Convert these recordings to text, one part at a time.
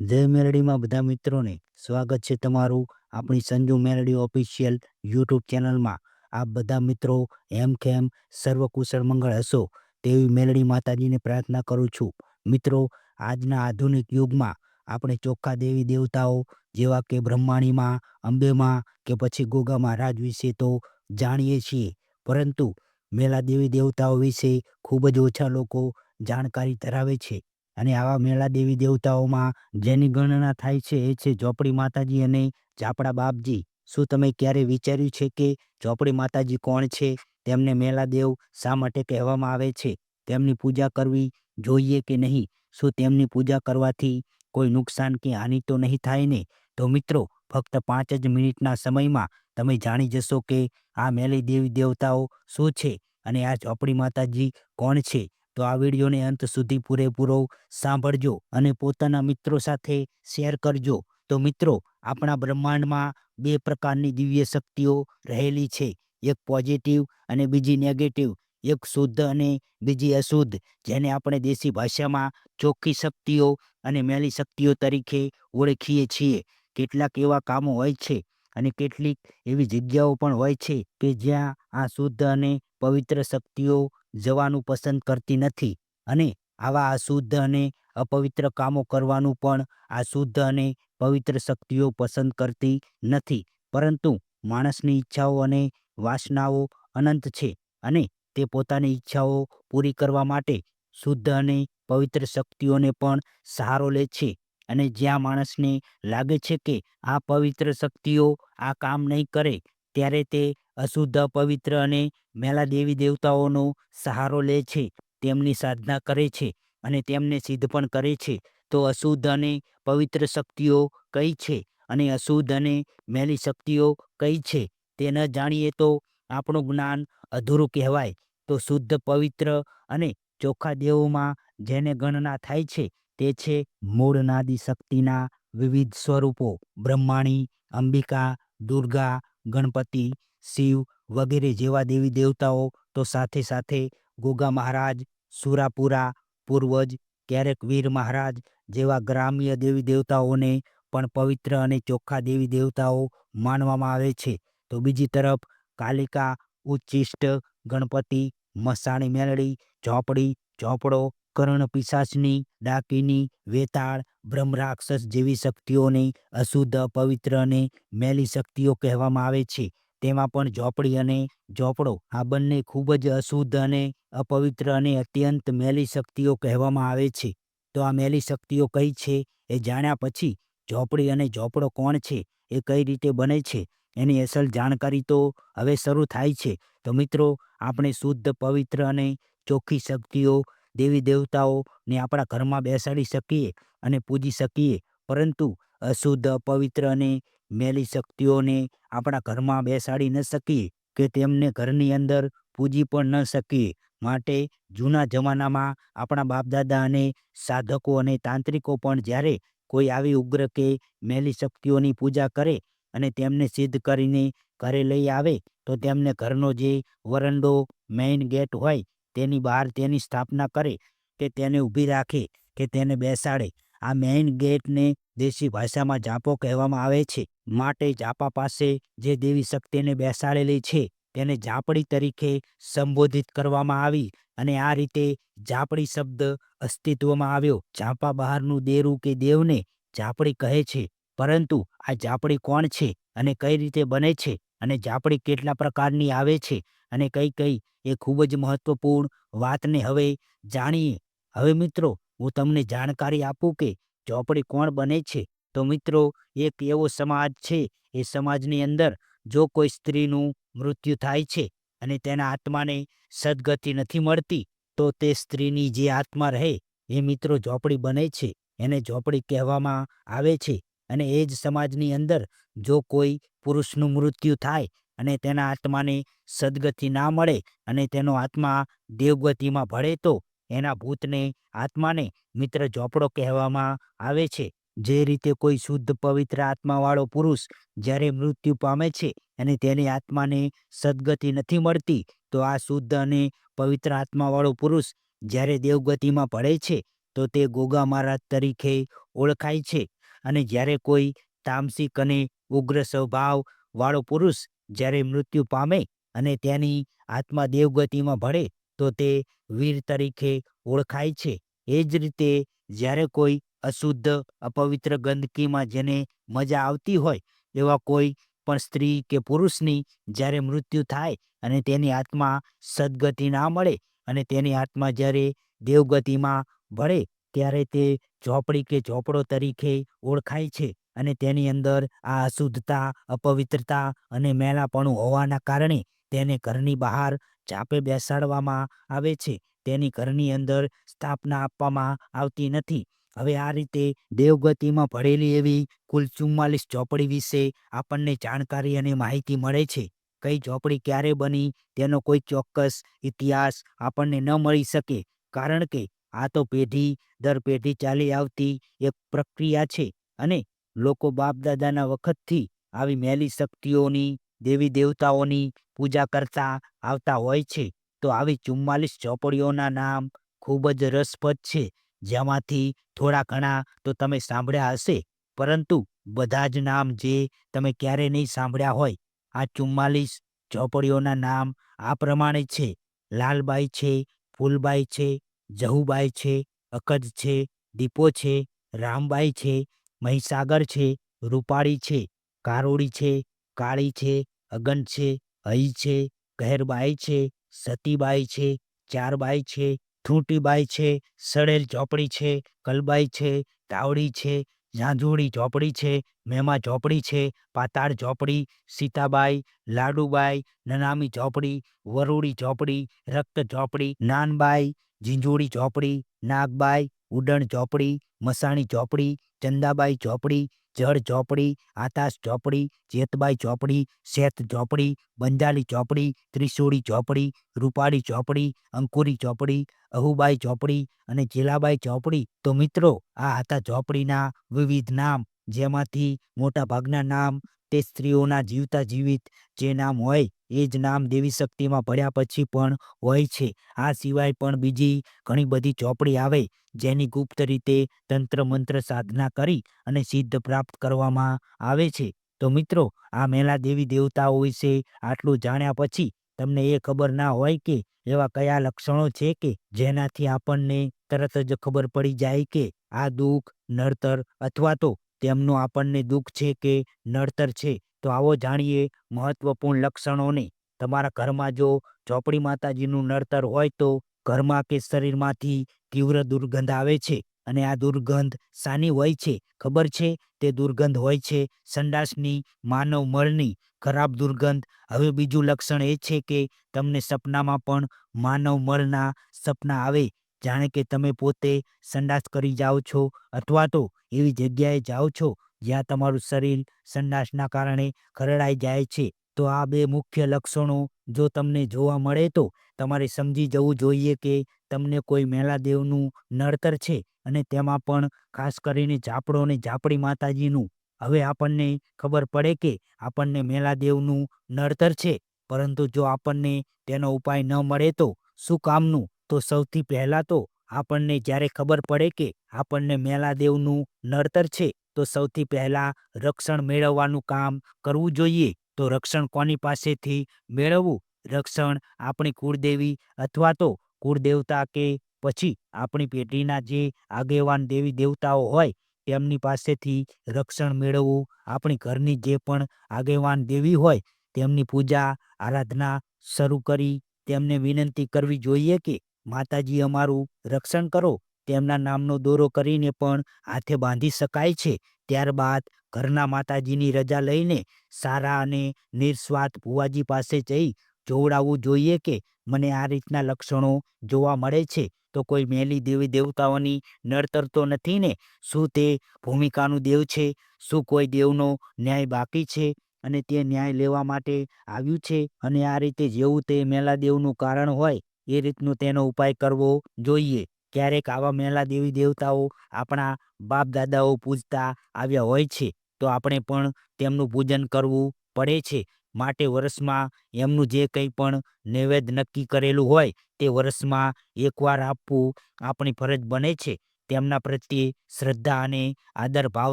જય મેલડીમાં બધા મિત્રોને સ્વાગત છે તમારું આપણી સંજુ મેલડી ઓફિશિયલ યુટ્યુબ ચેનલમાં. આપ બધા મિત્રો એમ કેમ સર્વકુશળ મંગળ હશો તેવી મેલડી માતાજીને પ્રાર્થના કરું છું. મિત્રો, આજના આધુનિક યુગમાં આપણે ચોખ્ખા દેવી દેવતાઓ જેવા કે બ્રહ્માણીમાં, અંબેમાં કે પછી ગોગા મહારાજ વિશે તો જાણીએ છીએ. પરંતુ મેલા દેવી દેવતાઓ વિશે ખૂબ જ ઓછા લોકો જાણકારી ધરાવે છે. અને આવા મેળા દેવી દેવતાઓમાં જેની ગણના થાય છે એ છે ચોપડી માતાજી અને ઝાપડા બાપજી. શું તમે ક્યારે વિચાર્યું છે કે ચોપડી માતાજી કોણ છે? તેમને મેલા દેવ શા માટે કહેવામાં આવે છે? તેમની પૂજા કરવી જોઈએ કે નહીં? શું તેમની પૂજા કરવાથી કોઈ નુકસાન કે હાનિ તો નહીં થાય ને? તો મિત્રો, ફક્ત પાંચ જ મિનિટના સમયમાં તમે જાણી જશો કે આ મેલી દેવી દેવતાઓ શું છે અને આ ચોપડી માતાજી કોણ છે? તો આ વિડીયોને અંત સુધી પૂરેપૂરો સાંભળજો અને પોતાના મિત્રો સાથે શેર કરજો. તો મિત્રો, આપણા બ્રહ્માંડમાં બે પ્રકારની દિવ્ય શક્તિઓ રહેલી છે. એક પોઝિટિવ અને બીજી નેગેટિવ એક શુદ્ધ અને બીજી અશુદ્ધ, જેને આપણે દેશી ભાષામાં ચોખ્ખી શક્તિઓ અને મેલી શક્તિઓ તરીકે ઓળખીએ છીએ. કેટલાક એવા કામો હોય છે અને કેટલીક એવી જગ્યાઓ પણ હોય છે કે જ્યાં આ શુદ્ધ અને પવિત્ર શક્તિઓ જવાનું પસંદ કરતી નથી અને આવા અશુદ્ધ અને અપવિત્ર કામો કરવાનું પણ આ શુદ્ધ અને પવિત્ર શક્તિઓ પસંદ કરતી નથી. પરંતુ માણસની ઈચ્છાઓ અને વાસનાઓ અનંત છે અને તે પોતાની ઈચ્છાઓ પૂરી કરવા માટે શુદ્ધ અને પવિત્ર શક્તિઓને પણ સહારો લે છે અને જ્યાં માણસને લાગે છે કે આ પવિત્ર શક્તિઓ આ કામ નહીં કરે ત્યારે તે અશુદ્ધ અપવિત્ર અને મેલા દેવી દેવતાઓનો સહારો લે છે, તેમની સાધના કરે છે અને તેમને સિદ્ધ પણ કરે છે. તો અશુદ્ધ અને પવિત્ર શક્તિઓ કઈ છે અને અશુદ્ધ અને મેલી શક્તિઓ કઈ છે તે ન જાણીએ તો આપણું જ્ઞાન અધૂરું કહેવાય. તો શુદ્ધ, પવિત્ર અને ચોખ્ખા દેવોમાં જેને ગણના થાય છે તે છે મૂળ નાદી શક્તિના વિવિધ સ્વરૂપો. બ્રહ્માણી, અંબિકા, દુર્ગા ગણપતિ, શિવ વગેરે જેવા દેવી દેવતાઓ તો સાથે સાથે ગોગા મહારાજ, સુરાપુરા, પૂર્વજ, ક્યારેક વીર મહારાજ જેવા ગ્રામ્ય દેવી દેવતાઓને પણ પવિત્ર અને ચોખ્ખા દેવી દેવતાઓ માનવામાં આવે છે. તો બીજી તરફ કાલિકા ઉચ્ચિષ્ટ ગણપતિ, મસાણી મેલડી, ઝોપડી, ઝોપડો કર્ણ પિશાચની, ડાકીની, વેતાળ, બ્રહ્મરાક્ષસ જેવી શક્તિઓને અશુદ્ધ અપવિત્ર અને મેલી શક્તિઓ કહેવામાં આવે છે. તેમાં પણ ઝોપડી અને ઝોપડો આ બંને ખૂબ જ અશુદ્ધ અને અપવિત્ર અને અત્યંત મેલી શક્તિઓ કહેવામાં આવે છે. તો આ મેલી શક્તિઓ કઈ છે? એ જાણ્યા પછી ઝોપડી અને ઝોપડો કોણ છે? એ કઈ રીતે બને છે? એની અસલ જાણકારી તો હવે શરૂ થાય છે. તો મિત્રો, આપણે શુદ્ધ, પવિત્ર અને ચોખ્ખી શક્તિઓ દેવી દેવતાઓને આપણા ઘરમાં બેસાડી શકીએ અને પૂજી શકીએ. પરંતુ અશુદ્ધ અપવિત્ર અને મેલી શક્તિઓને આપણા ઘરમાં બેસાડી ન શકીએ કે તેમને ઘરની અંદર પૂજી પણ ન શકીએ. માટે જૂના જમાનામાં આપણા બાપદાદા અને સાધકો અને તાંત્રિકો પણ જ્યારે કોઈ આવી ઉગ્ર કે મેલી શક્તિઓની પૂજા કરે અને તેમને સિદ્ધ કરીને ઘરે લઈ આવે, તો તેમને ઘરનો જે વરંડો મેઇન ગેટ હોય તેની બહાર તેની સ્થાપના કરે કે તેને ઊભી રાખે કે તેને બેસાડે. આ મેઇન ગેટને દેશી ભાષામાં જાપો કહેવામાં આવે છે. માટે જાપા પાસે જે દેવી શક્તિને બેસાડેલી છે તેને જાપડી તરીકે સંબોધિત કરવામાં આવી અને આ રીતે જાપડી શબ્દ અસ્તિત્વમાં આવ્યો. જાપા બહારનું દેરું કે દેવને જાપડી કહે છે. પરંતુ આ જાપડી કોણ છે અને કઈ રીતે બને છે અને જાપડી કેટલા પ્રકારની આવે છે અને કઈ કઈ એ ખૂબ જ મહત્વપૂર્ણ વાતને હવે જાણીએ. હવે મિત્રો, હું તમને જાણકારી આપું કે ચોપડી કોણ બને છે? તો મિત્રો, એક એવો સમાજ છે, એ સમાજની અંદર જો કોઈ સ્ત્રીનું મૃત્યુ થાય છે અને તેના આત્માને સદગતિ નથી મળતી, તો તે સ્ત્રીની જે આત્મા રહે, એ મિત્રો ઝોપડી બને છે. એને ઝોપડી કહેવામાં આવે છે અને એ જ સમાજની અંદર જો કોઈ પુરુષનું મૃત્યુ થાય અને તેના આત્માને સદગતિ ના મળે અને તેનો આત્મા દેવગતિમાં ભળે તો એના ભૂતને આત્માને મિત્ર ઝોપડો કહેવામાં આવે છે. જે રીતે કોઈ શુદ્ધ પવિત્ર આત્માવાળો પુરુષ જ્યારે મૃત્યુ પામે છે અને તેની આત્માને સદગતિ નથી મળતી, તો આ શુદ્ધ અને પવિત્ર આત્માવાળો પુરુષ જ્યારે દેવગતિમાં ભળે છે, તો તે ગોગા મહારાજ તરીકે ઓળખાય છે. અને જ્યારે કોઈ તામસિક અને ઉગ્ર સ્વભાવ વાળો પુરુષ જ્યારે મૃત્યુ પામે અને તેની આત્મા દેવગતિમાં ભળે, તો તે વીર તરીકે ઓળખાય છે. એ જ રીતે જ્યારે કોઈ અશુદ્ધ, અપવિત્ર ગંદકીમાં જેને મજા આવતી હોય, એવા કોઈ પણ સ્ત્રી કે પુરુષની જ્યારે મૃત્યુ થાય અને તેની આત્મા સદગતિ ના મળે અને તેની આત્મા જ્યારે દેવગતિમાં ભળે, ત્યારે તે ઝોપડી કે ઝોપડો તરીકે ઓળખાય છે. અને તેની અંદર આ અશુદ્ધતા, અપવિત્રતા અને મેલાપણું હોવાના કારણે તેને ઘરની બહાર ચાપે બેસાડવામાં આવે છે. તેની ઘરની અંદર સ્થાપના આપવામાં આવતી નથી. હવે આ રીતે દેવગતિમાં ભળેલી એવી કુલ ચુમ્માલીસ ચોપડી વિશે આપણને જાણકારી અને માહિતી મળે છે. કઈ ચોપડી ક્યારે બની, તેનો કોઈ ચોક્કસ ઇતિહાસ આપણને ન મળી શકે. કારણ કે આ તો પેઢી દર પેઢી ચાલી આવતી એક પ્રક્રિયા છે અને લોકો બાપ દાદાના વખતથી આવી મેલી શક્તિઓની, દેવી દેવતાઓની પૂજા કરતા આવતા હોય છે, તો આવી ચુમ્માલીસ ચોપડીઓના નામ ખૂબ જ રસપ્રદ છે. જેમાંથી થોડા ઘણા તો તમે સાંભળ્યા હશે, પરંતુ બધા જ નામ જે તમે ક્યારે નહીં સાંભળ્યા હોય, આ ચુમ્માલીસ ચોપડીઓના નામ આ પ્રમાણે છે. લાલબાઈ છે, ફૂલબાઈ છે, જહુબાઈ છે અકદ છે, દીપો છે, રામબાઈ છે મહીસાગર છે, રૂપાળી છે, કારોડી છે, કાળી છે, અગન છે અહી છે ગહેરબાઈ છે, સતીબાઈ છે, ચારબાઈ છે ઠૂંટીબાઈ છે, સડેલ ચોપડી છે, કલબાઈ છે, તાવડી છે, ઝાંઝુડી ચોપડી છે, મેમા ચોપડી છે, પાતાળ ચોપડી, સીતાબાઈ, લાડુબાઈ, નનામી ચોપડી, વરુડી ચોપડી, રક્ત ચોપડી, નાનબાઈ, ઝીંઝુડી ચોપડી, નાગબાઈ ઉડણ ચોપડી, મસાણી ચોપડી, ચંદાબાઈ ચોપડી, જળ ચોપડી, આતાશ ચોપડી જેતબાઈ ચોપડી, શેત ચોપડી, બંજાલી ચોપડી, ત્રિશુળી ચોપડી, રૂપાળી ચોપડી, અંકુરી ચોપડી, અહુબાઈ ચોપડી અને જીલાબાઈ ચોપડી. તો મિત્રો, આ હતા ચોપડીના વિવિધ નામ, જેમાંથી મોટાભાગના નામ તે સ્ત્રીઓના જીવતા જીવિત જે નામ હોય એ જ નામ દેવી શક્તિમાં ભળ્યા પછી પણ હોય છે. આ સિવાય પણ બીજી ઘણી બધી ચોપડી આવે, જેની ગુપ્ત રીતે તંત્ર મંત્ર સાધના કરી અને સિદ્ધ પ્રાપ્ત કરવામાં આવે છે. તો મિત્રો, આ મેલા દેવી દેવતાઓ વિશે આટલું જાણ્યા પછી તમને એ ખબર ના હોય કે એવા કયા લક્ષણો છે કે જેનાથી આપણને તરત જ ખબર પડી જાય કે આ દુઃખ નડતર અથવા તો તેમનું આપણને દુઃખ છે કે નડતર છે. તો આવો જાણીએ મહત્વપૂર્ણ લક્ષણોને. તમારા ઘરમાં જો ચોપડી માતાજીનું નડતર હોય તો ઘરમાં કે શરીરમાંથી તીવ્ર દુર્ગંધ આવે છે અને આ દુર્ગંધ સાની હોય છે? ખબર છે? તે દુર્ગંધ હોય છે સંડાસની, માનવ મળની ખરાબ દુર્ગંધ હવે બીજું લક્ષણ એ છે કે તમને સપનામાં પણ માનવ મળના સપના આવે. જાણે કે તમે પોતે સંડાસ કરી જાઓ છો અથવા તો એવી જગ્યાએ જાઓ છો. જ્યાં તમારું શરીર સંડાસના કારણે ખરડાઈ જાય છે, તો આ બે મુખ્ય લક્ષણો જો તમને જોવા મળે તો તમારે સમજી જવું જોઈએ કે તમને કોઈ મેલાદેવનું નડતર છે અને તેમાં પણ ખાસ કરીને ઝાપડો અને ઝાપડી માતાજીનું. હવે આપણને ખબર પડે કે આપણને મેલાદેવનું નડતર છે, પરંતુ જો આપણને તેનો ઉપાય ન મળે તો શું કામનું? તો સૌથી પહેલાં તો આપણને જ્યારે ખબર પડે કે આપણને મેલાદેવનું નડતર છે, તો સૌથી પહેલાં રક્ષણ મેળવવાનું કામ કરવું જોઈએ. તો રક્ષણ કોની પાસેથી મેળવવું? રક્ષણ આપણી કુળદેવી અથવા તો કુળદેવતા કે પછી આપણી પેઢીના જે આગેવાન દેવી દેવતાઓ હોય, તેમની પાસેથી રક્ષણ મેળવવું આપણી ઘરની જે પણ આગેવાન દેવી હોય, તેમની પૂજા, આરાધના શરૂ કરી, તેમને વિનંતી કરવી જોઈએ કે માતાજી અમારું રક્ષણ કરો, તેમના નામનો દોરો કરીને પણ હાથે બાંધી શકાય છે. ત્યારબાદ ઘરના માતાજીની રજા લઈને સારા અને નિસ્વાર્થ ભુવાજી પાસે જઈ જોવડાવવું જોઈએ કે મને આ રીતના લક્ષણો જોવા મળે છે. તો કોઈ મેલી દેવી દેવતાઓની નડતર તો નથી ને? શું તે ભૂમિકાનું દેવ છે? શું કોઈ દેવનો ન્યાય બાકી છે? અને તે ન્યાય લેવા માટે આવ્યું છે? અને આ રીતે જેવું તે મેલા દેવનું કારણ હોય એ રીતનું તેનો ઉપાય કરવો જોઈએ. ક્યારેક આવા મેલા દેવી દેવતાઓ આપણા બાપ દાદાઓ પૂજતા આવ્યા હોય છે, તો આપણે પણ તેમનું પૂજન કરવું પડે છે. માટે વર્ષમાં એમનું જે કંઈ પણ નૈવેદ્ય નક્કી કરેલું હોય, તે વર્ષમાં એકવાર આપવું આપણી ફરજ બને છે. તેમના પ્રત્યે શ્રદ્ધા અને આદર ભાવ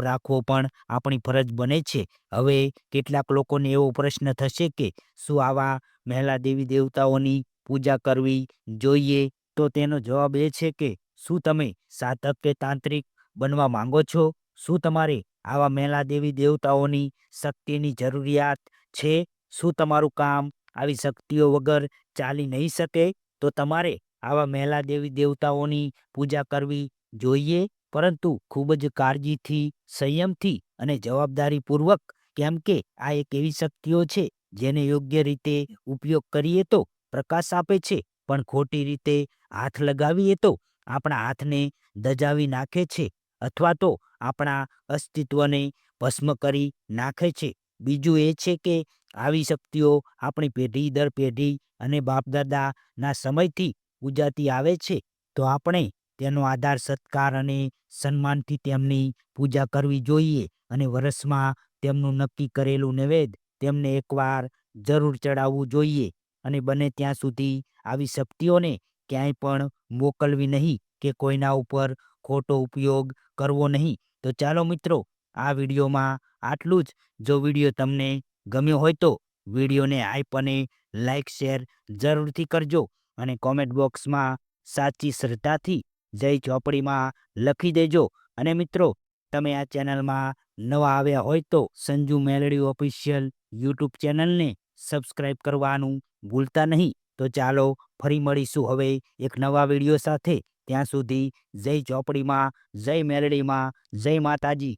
રાખવો પણ આપણી ફરજ બને છે. હવે કેટલાક લોકોને એવો પ્રશ્ન થશે કે, શું આવા મહેલા દેવી દેવતાઓની પૂજા કરવી જોઈએ, તો તેનો જવાબ એ છે કે, શું તમે સાધક કે તાંત્રિક બનવા માંગો છો? શું તમારે આવા મેલા દેવી દેવતાઓની શક્તિની જરૂરિયાત છે? શું તમારું કામ આવી શક્તિઓ વગર ચાલી નહીં શકે? તો તમારે આવા મહેલા દેવી દેવતાઓની પૂજા કરવી જોઈએ, પરંતુ ખૂબ જ કાળજીથી, સંયમથી અને જવાબદારીપૂર્વક, કેમ કે આ એક એવી શક્તિઓ છે, જેને યોગ્ય રીતે ઉપયોગ કરીએ તો પ્રકાશ આપે છે, પણ ખોટી રીતે હાથ લગાવીએ તો આપણા હાથને દજાવી નાખે છે અથવા તો આપણા અસ્તિત્વને ભસ્મ કરી નાખે છે. બીજું એ છે કે આવી શક્તિઓ આપણી પેઢી દર પેઢી અને બાપદાદાના સમયથી પૂજાતી આવે છે, તો આપણે તેનો આધાર, સત્કાર અને સન્માનથી તેમની પૂજા કરવી જોઈએ અને વર્ષમાં તેમનું નક્કી કરેલું નૈવેદ તેમને એકવાર જરૂર ચડાવવું જોઈએ. અને બને ત્યાં સુધી આવી શક્તિઓને ક્યાંય પણ મોકલવી નહીં કે કોઈના ઉપર ખોટો ઉપયોગ કરવો નહીં. તો ચાલો મિત્રો, આ વિડીયોમાં આટલું જ. જો વીડિયો તમને ગમ્યો હોય તો વિડીયોને આઈપ અને લાઈક, શેર જરૂરથી કરજો અને કોમેન્ટ બોક્સમાં સાચી શ્રદ્ધાથી જય ચોપડીમાં લખી દેજો. અને મિત્રો, તમે આ ચેનલમાં નવા આવ્યા હોય તો સંજુ મેલડી ઓફિશિયલ યુટ્યુબ ચેનલને સબસ્ક્રાઈબ કરવાનું ભૂલતા નહીં. તો ચાલો ફરી મળીશું હવે એક નવા વીડિયો સાથે. ત્યાં સુધી જય ચોપડીમાં, જય મેલડીમાં જય માતાજી.